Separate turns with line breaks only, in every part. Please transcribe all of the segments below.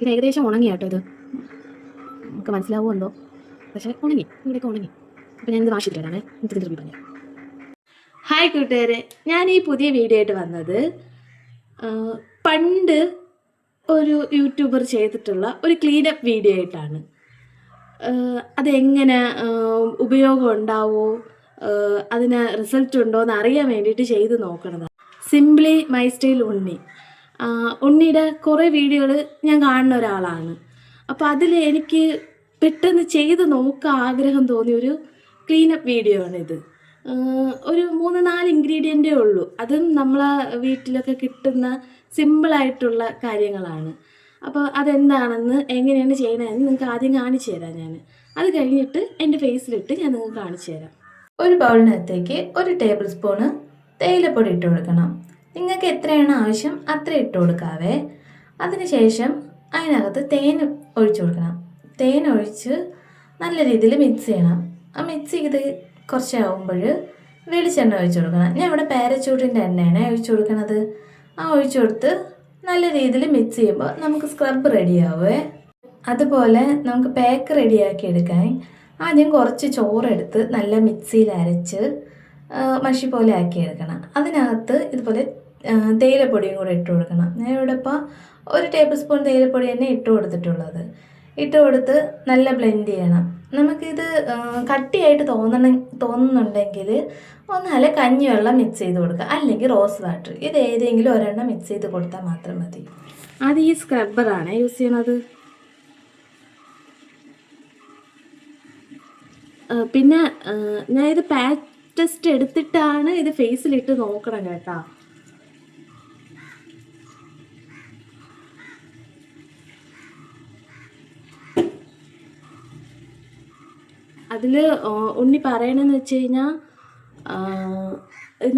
ഇത് ഏകദേശം ഉണങ്ങി കേട്ടോ ഇത്. നമുക്ക് മനസ്സിലാവുമല്ലോ പക്ഷേ ഉണങ്ങി ഇവിടെയൊക്കെ ഉണങ്ങി. അപ്പോൾ ഞാനിത് ഇത് വരാമേ എനിക്ക് തിരുമ്പി പറഞ്ഞു ഹായ് കൂട്ടുകാരെ ഞാൻ ഈ പുതിയ വീഡിയോ ആയിട്ട് വന്നത് പണ്ട് ഒരു യൂട്യൂബർ ചെയ്തിട്ടുള്ള ഒരു ക്ലീനപ്പ് വീഡിയോ ആയിട്ടാണ്. അതെങ്ങനെ ഉപയോഗം ഉണ്ടാവോ അതിന് റിസൾട്ട് ഉണ്ടോ എന്ന് അറിയാൻ വേണ്ടിയിട്ട് ചെയ്ത് നോക്കണതാണ് സിംപ്ലി മൈ സ്റ്റൈൽ ഉണ്ണി ഉണ്ണിയുടെ കുറേ വീഡിയോകൾ ഞാൻ കാണുന്ന ഒരാളാണ്. അപ്പോൾ അതിൽ എനിക്ക് പെട്ടെന്ന് ചെയ്ത് നോക്കാൻ ആഗ്രഹം തോന്നിയ ഒരു ക്ലീനപ്പ് വീഡിയോ ആണിത്. ഒരു മൂന്ന് നാല് ഇൻഗ്രീഡിയന്റേ ഉള്ളൂ. അതും നമ്മളെ വീട്ടിലൊക്കെ കിട്ടുന്ന സിമ്പിളായിട്ടുള്ള കാര്യങ്ങളാണ്. അപ്പോൾ അതെന്താണെന്ന് എങ്ങനെയാണ് ചെയ്യണതെന്ന് നിങ്ങൾക്ക് ആദ്യം കാണിച്ചു തരാം ഞാൻ അത് കഴിഞ്ഞിട്ട് എന്റെ ഫേസിലിട്ട് ഞാൻ നിങ്ങൾക്ക് കാണിച്ചു തരാം.
ഒരു ബൗളിനകത്തേക്ക് ഒരു ടേബിൾ സ്പൂണ് തേയിലപ്പൊടി ഇട്ട് കൊടുക്കണം. നിങ്ങൾക്ക് എത്രയാണ് ആവശ്യം അത്ര ഇട്ട് കൊടുക്കാവേ. അതിനുശേഷം അതിനകത്ത് തേൻ ഒഴിച്ചു കൊടുക്കണം. തേൻ ഒഴിച്ച് നല്ല രീതിയിൽ മിക്സ് ചെയ്യണം. ആ മിക്സ് ചെയ്ത് കുറച്ചാകുമ്പോൾ വെളിച്ചെണ്ണ ഒഴിച്ചു കൊടുക്കണം. ഞാൻ ഇവിടെ പാരച്ചൂട്ടിന്റെ എണ്ണയാണ് ഒഴിച്ചു കൊടുക്കണത്. ആ ഒഴിച്ചു കൊടുത്ത് നല്ല രീതിയിൽ മിക്സ് ചെയ്യുമ്പോൾ നമുക്ക് സ്ക്രബ് റെഡിയാവേ അതുപോലെ നമുക്ക് പാക്ക് റെഡിയാക്കി എടുക്കാൻ ആദ്യം കുറച്ച് ചോറെടുത്ത് നല്ല മിക്സിയിൽ അരച്ച് മഷി പോലെ ആക്കി എടുക്കണം. അതിനകത്ത് ഇതുപോലെ തേയിലപ്പൊടിയും കൂടെ ഇട്ട് കൊടുക്കണം. ഞാൻ ഇവിടെ ഇപ്പോൾ ഒരു ടേബിൾ സ്പൂൺ തേയിലപ്പൊടി തന്നെ ഇട്ട് കൊടുത്തിട്ടുള്ളത്. ഇട്ട് കൊടുത്ത് നല്ല ബ്ലെൻഡ് ചെയ്യണം. നമുക്കിത് കട്ടിയായിട്ട് തോന്നണ തോന്നുന്നുണ്ടെങ്കിൽ ഒന്നല്ല കഞ്ഞിവെള്ളം മിക്സ് ചെയ്ത് കൊടുക്കുക. അല്ലെങ്കിൽ റോസ് വാട്ടർ ഇത് ഏതെങ്കിലും ഒരെണ്ണം മിക്സ് ചെയ്ത് കൊടുത്താൽ മാത്രം മതി.
അത് ഈ സ്ക്രബ്ബറാണ് യൂസ് ചെയ്യണത്? പിന്നെ ഞാൻ ഇത് പാച്ച് ടെസ്റ്റ് എടുത്തിട്ടാണ് ഇത് ഫേസിലിട്ട് നോക്കണം കേട്ടാ. അതിൽ ഉണ്ണി പറയണമെന്ന് വെച്ച് കഴിഞ്ഞാൽ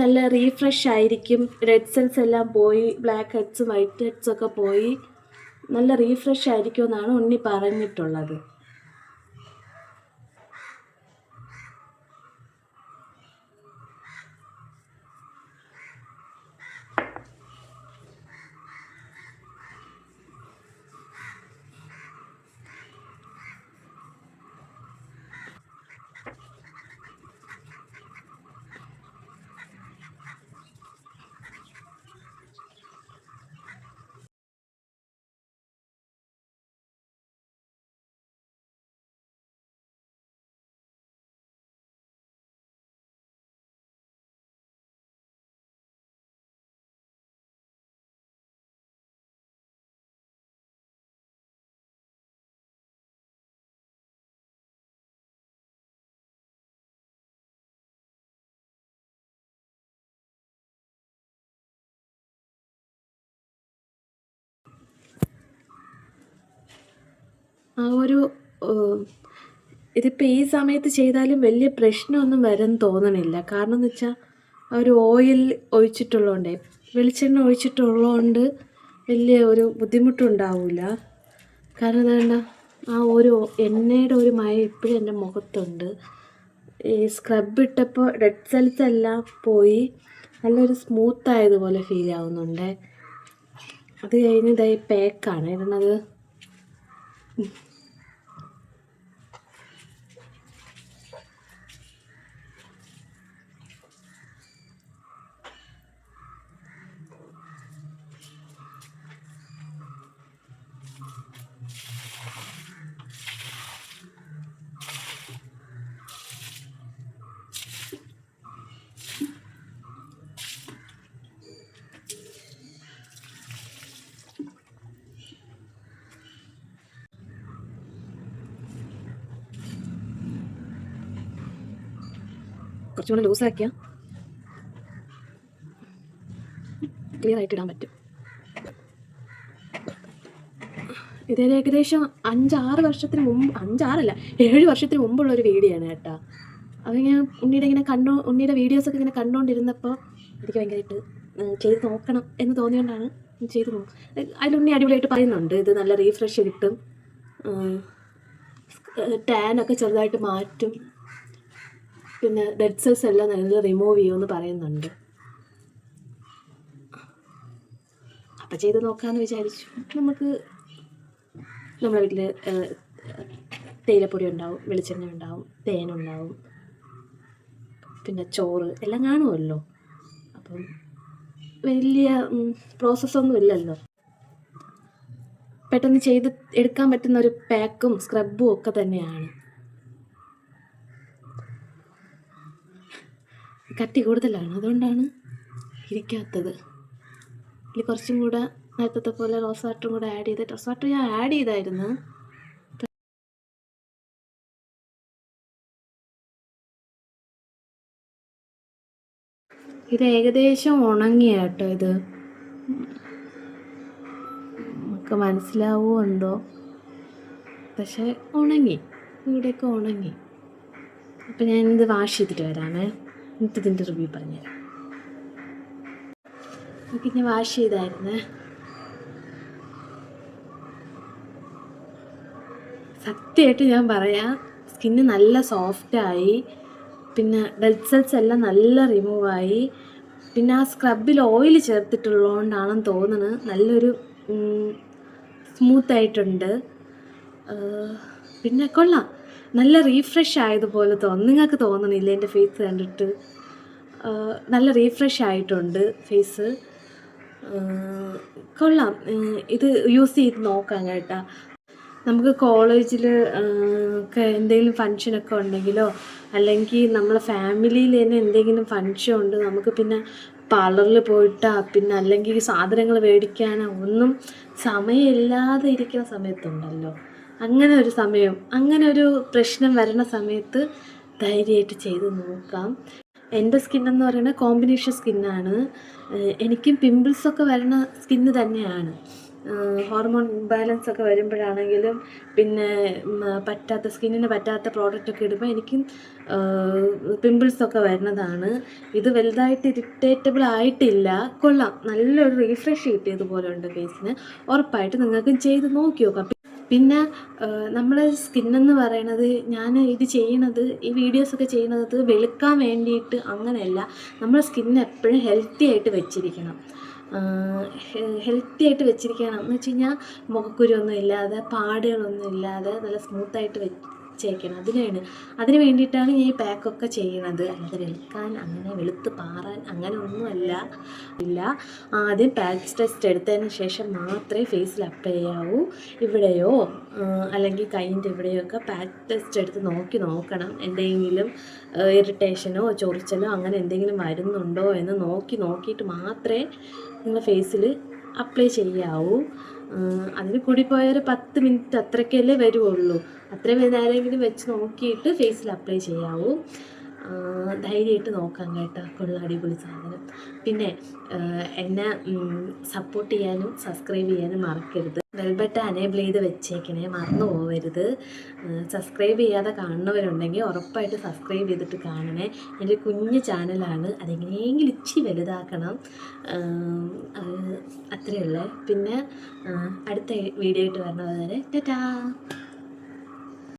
നല്ല റീഫ്രഷ് ആയിരിക്കും. റെഡ് സെൽസ് എല്ലാം പോയി ബ്ലാക്ക് ഹെഡ്സ് വൈറ്റ് ഹെഡ്സൊക്കെ പോയി നല്ല റീഫ്രഷ് ആയിരിക്കും എന്നാണ് ഉണ്ണി പറഞ്ഞിട്ടുള്ളത്. ആ ഒരു ഇതിപ്പോൾ ഈ സമയത്ത് ചെയ്താലും വലിയ പ്രശ്നമൊന്നും വരാൻ തോന്നണില്ല. കാരണം എന്ന് വെച്ചാൽ ഒരു ഓയിൽ ഒഴിച്ചിട്ടുള്ളതുകൊണ്ടേ വെളിച്ചെണ്ണ ഒഴിച്ചിട്ടുള്ളതുകൊണ്ട് വലിയ ഒരു ബുദ്ധിമുട്ടുണ്ടാവില്ല കാരണം വേണ്ട ആ ഒരു എണ്ണയുടെ ഒരു മയം ഇപ്പോഴും എന്റെ മുഖത്തുണ്ട്. ഈ സ്ക്രബ് ഇട്ടപ്പോൾ റെഡ് സെൽസ് എല്ലാം പോയി നല്ലൊരു സ്മൂത്ത് ആയതുപോലെ ഫീൽ ആവുന്നുണ്ട്. അത് കഴിഞ്ഞ് ഇതായി പാക്കാണ് ഇടുന്നത് കുറച്ചും കൂടെ ലൂസാക്കിയാൽ ക്ലിയർ ആയിട്ട് ഇടാൻ പറ്റും. ഇത് ഏകദേശം അഞ്ചാറ് വർഷത്തിന് മുമ്പ് അഞ്ചാറല്ല ഏഴ് വർഷത്തിന് മുമ്പുള്ള ഒരു വീഡിയോ ആണ് കേട്ടോ. അതിങ്ങനെ ഉണ്ണിയുടെ ഇങ്ങനെ കണ്ടോ ഉണ്ണിയുടെ വീഡിയോസൊക്കെ ഇങ്ങനെ കണ്ടുകൊണ്ടിരുന്നപ്പോൾ എനിക്ക് ഭയങ്കരമായിട്ട് ചെയ്ത് നോക്കണം എന്ന് തോന്നിയോണ്ടാണ് ചെയ്ത് നോക്കും ഉണ്ണി അടിപൊളിയായിട്ട് പറയുന്നുണ്ട് ഇത് നല്ല റീഫ്രഷ് കിട്ടും ടാനൊക്കെ ചെറുതായിട്ട് മാറ്റും. പിന്നെ ഡെഡ് സെൽസ് എല്ലാം നല്ല റിമൂവ് ചെയ്യുമെന്ന് പറയുന്നുണ്ട്. അപ്പം ചെയ്ത് നോക്കാമെന്ന് വിചാരിച്ചു. നമുക്ക് നമ്മുടെ വീട്ടിൽ തേയിലപ്പൊടി ഉണ്ടാവും വെളിച്ചെണ്ണ ഉണ്ടാവും തേനുണ്ടാവും പിന്നെ ചോറ് എല്ലാം കാണുമല്ലോ. അപ്പം വലിയ പ്രോസസ്സൊന്നും ഇല്ലല്ലോ. പെട്ടെന്ന് ചെയ്ത് എടുക്കാൻ പറ്റുന്ന ഒരു പാക്കും സ്ക്രബും ഒക്കെ തന്നെയാണ്. കട്ടി കൂടുതലാണ് അതുകൊണ്ടാണ് ഇരിക്കാത്തത്. ഇനി കുറച്ചും കൂടെ നേരത്തെ പോലെ റോസ് വാട്ടറും കൂടെ ആഡ് ചെയ്ത് റോസ് വാട്ടർ ഞാൻ ആഡ് ചെയ്തായിരുന്നു. ഇത് ഏകദേശം ഉണങ്ങിയ കേട്ടോ ഇത്. നമുക്ക് മനസ്സിലാവുമോ ഉണ്ടോ പക്ഷെ ഉണങ്ങി. ഇവിടെയൊക്കെ ഉണങ്ങി. അപ്പം ഞാൻ ഇത് വാഷ് ചെയ്തിട്ട് വരാമേ. എന്നിട്ട് ഇതിന്റെ റിവ്യൂ പറഞ്ഞുതരാം. നമുക്ക് ഇനി വാഷ് ചെയ്തായിരുന്നേ. സത്യമായിട്ട് ഞാൻ പറയാം സ്കിന്ന് നല്ല സോഫ്റ്റായി പിന്നെ ഡെഡ് സെൽസ് എല്ലാം നല്ല റിമൂവായി പിന്നെ ആ സ്ക്രബിൽ ഓയിൽ ചേർത്തിട്ടുള്ളതുകൊണ്ടാണെന്ന് തോന്നുന്നത് നല്ലൊരു സ്മൂത്ത് ആയിട്ടുണ്ട്. പിന്നെ കൊള്ളാം. നല്ല റീഫ്രഷ് ആയതുപോലെ തോന്നുന്നു നിങ്ങൾക്ക് തോന്നണില്ല എന്റെ ഫേസ് കണ്ടിട്ട്? നല്ല റീഫ്രഷ് ആയിട്ടുണ്ട് ഫേസ് കൊള്ളാം. ഇത് യൂസ് ചെയ്ത് നോക്കാം കേട്ടാ. നമുക്ക് കോളേജിൽ ഒക്കെ എന്തെങ്കിലും ഫങ്ഷനൊക്കെ ഉണ്ടെങ്കിലോ അല്ലെങ്കിൽ നമ്മളെ ഫാമിലിയിൽ തന്നെ എന്തെങ്കിലും ഫങ്ഷൻ ഉണ്ട് നമുക്ക് പിന്നെ പാർലറിൽ പോയിട്ടാ പിന്നെ അല്ലെങ്കിൽ സാധനങ്ങൾ മേടിക്കാനോ ഒന്നും സമയമില്ലാതെ ഇരിക്കുന്ന സമയത്തുണ്ടല്ലോ. അങ്ങനെ ഒരു സമയം അങ്ങനെ ഒരു പ്രശ്നം വരണ സമയത്ത് ധൈര്യമായിട്ട് ചെയ്ത് നോക്കാം. എന്റെ സ്കിന്നെന്ന് പറയുന്നത് കോമ്പിനേഷൻ സ്കിന്നാണ് എനിക്കും പിമ്പിൾസൊക്കെ വരുന്ന സ്കിന്ന് തന്നെയാണ്. ഹോർമോൺ ബാലൻസ് ഒക്കെ വരുമ്പോഴാണെങ്കിലും പിന്നെ പറ്റാത്ത സ്കിന്നിന് പറ്റാത്ത പ്രോഡക്റ്റ് ഒക്കെ ഇടുമ്പോൾ എനിക്കും പിമ്പിൾസൊക്കെ വരുന്നതാണ്. ഇത് വലുതായിട്ട് ഇറിറ്റേറ്റബിൾ ആയിട്ടില്ല. കൊള്ളാം. നല്ലൊരു റീഫ്രഷ് കിട്ടിയതുപോലെ ഉണ്ട് ഫേസിന് ഉറപ്പായിട്ട് നിങ്ങൾക്കും ചെയ്ത് നോക്കി നോക്കാം. പിന്നെ നമ്മളെ സ്കിന്നെന്ന് പറയണത് ഞാൻ ഇത് ചെയ്യണത് ഈ വീഡിയോസൊക്കെ ചെയ്യണത് വെളുക്കാൻ വേണ്ടിയിട്ട് അങ്ങനെയല്ല. നമ്മുടെ സ്കിന്ന് എപ്പോഴും ഹെൽത്തി ആയിട്ട് വെച്ചിരിക്കണം. ഹെൽത്തി ആയിട്ട് വെച്ചിരിക്കണം എന്ന് വെച്ച് കഴിഞ്ഞാൽ മുഖക്കുരുവൊന്നും ഇല്ലാതെ പാടുകളൊന്നും ഇല്ലാതെ നല്ല സ്മൂത്തായിട്ട് വെച്ചേക്കണം. അതിനാണ്. അതിന് വേണ്ടിയിട്ടാണ് ഞാൻ ഈ പാക്കൊക്കെ ചെയ്യുന്നത് അല്ലാതെ വെളുക്കാൻ അങ്ങനെ വെളുത്ത് പാറാൻ അങ്ങനെ ഒന്നുമല്ല. ഇല്ല. ആദ്യം പാക്ക് ടെസ്റ്റ് എടുത്തതിന് ശേഷം മാത്രമേ ഫേസിൽ അപ്ലൈ ചെയ്യാവൂ. ഇവിടെയോ അല്ലെങ്കിൽ കൈയിന്റെ ഇവിടെയോ ഒക്കെ പാക്ക് ടെസ്റ്റ് എടുത്ത് നോക്കി നോക്കണം. എന്തെങ്കിലും ഇറിറ്റേഷനോ ചൊറിച്ചലോ അങ്ങനെ എന്തെങ്കിലും വരുന്നുണ്ടോ എന്ന് നോക്കി നോക്കിയിട്ട് മാത്രമേ നിങ്ങളുടെ ഫേസിൽ അപ്ലൈ ചെയ്യാവൂ. ആ, അതിന് കൂടി പോയൊരു പത്ത് മിനിറ്റ് അത്രയ്ക്കല്ലേ വരുവുള്ളൂ. അത്രയും നേരമെങ്കിലും വെച്ച് നോക്കിയിട്ട് ഫേസിൽ അപ്ലൈ ചെയ്യാവൂ. ധൈര്യമായിട്ട് നോക്കാം കേട്ടോ. കൊള്ള അടിപൊളി സാധനം. പിന്നെ എന്നെ സപ്പോർട്ട് ചെയ്യാനും സബ്സ്ക്രൈബ് ചെയ്യാനും മറക്കരുത്. ബെൽബട്ടൺ അനേബിൾ ചെയ്ത് വെച്ചേക്കണേ മറന്നു പോകരുത് സബ്സ്ക്രൈബ് ചെയ്യാതെ കാണുന്നവരുണ്ടെങ്കിൽ ഉറപ്പായിട്ട് സബ്സ്ക്രൈബ് ചെയ്തിട്ട് കാണണേ. എന്റെ കുഞ്ഞു ചാനലാണ് അതെങ്ങനെയെങ്കിലും ഇച്ചി വലുതാക്കണം. അത്രയേ ഉള്ളേ. പിന്നെ അടുത്ത വീഡിയോ ആയിട്ട് വരണത് വരെ ടാറ്റാ!